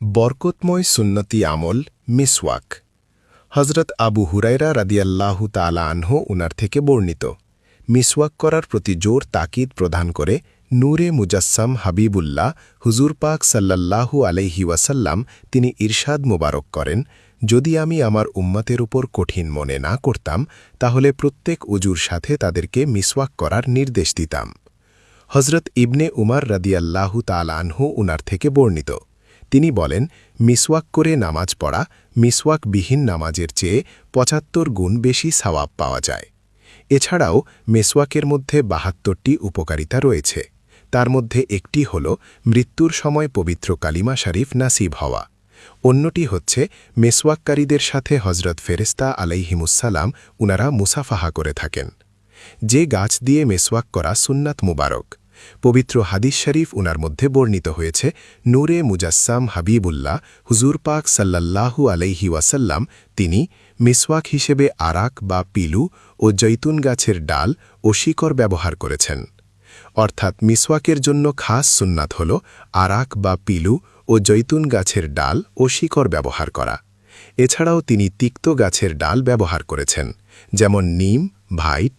বরকতময় সুন্নতি আমল, মিসওয়াক। হজরত আবু হুরাইরা রাদিয়াল্লাহু তালা আনহ উনার থেকে বর্ণিত। মিসওয়াক করার প্রতি জোর তাকিদ প্রদান করে নূরে মুজাসসাম হাবিবুল্লাহ, হুজুর পাক সাল্লাল্লাহু আলাইহি ওয়াসাল্লাম তিনি ইরশাদ মোবারক করেন, যদি আমি আমার উম্মতের উপর কঠিন মনে না করতাম, তাহলে প্রত্যেক উজুর সাথে তাদেরকে মিসওয়াক করার নির্দেশ দিতাম। হজরত ইবনে উমার রাদিয়াল্লাহু তালানহু উনার থেকে বর্ণিত। তিনি বলেন, মিসওয়াক করে নামাজ পড়া, মিসওয়াকবিহীন নামাজের চেয়ে পঁচাত্তর গুণ বেশি সাওয়াব পাওয়া যায়। এছাড়াও, মেসওয়াকের মধ্যে বাহাত্তরটি উপকারিতা রয়েছে। তার মধ্যে একটি হল মৃত্যুর সময় পবিত্র কালিমা শরীফ নাসিব হওয়া। অন্যটি হচ্ছে, মেসওয়াককারীদের সাথে হজরত ফেরেস্তা আলাইহিমুসালাম উনারা মুসাফাহা করে থাকেন। যে গাছ দিয়ে মেসওয়াক করা সুন্নাত মুবারক। পবিত্র হাদিস শরীফ উনার মধ্যে বর্ণিত হয়েছে, নূরে মুজাসসাম হাবিবুল্লাহ, হুজুর পাক সাল্লাল্লাহু আলাইহি ওয়াসাল্লাম, তিনি মিসওয়াক হিসেবে আরাক বা পিলু ও জৈতুন গাছের ডাল ও শিকড় ব্যবহার করেছেন। অর্থাৎ মিসওয়াকের জন্য খাস সুন্নাত হল আরাক বা পিলু ও জৈতুন গাছের ডাল ও শিকড় ব্যবহার করা। এছাড়াও তিনি তিক্ত গাছের ডাল ব্যবহার করেছেন, যেমন নিম, ভাইট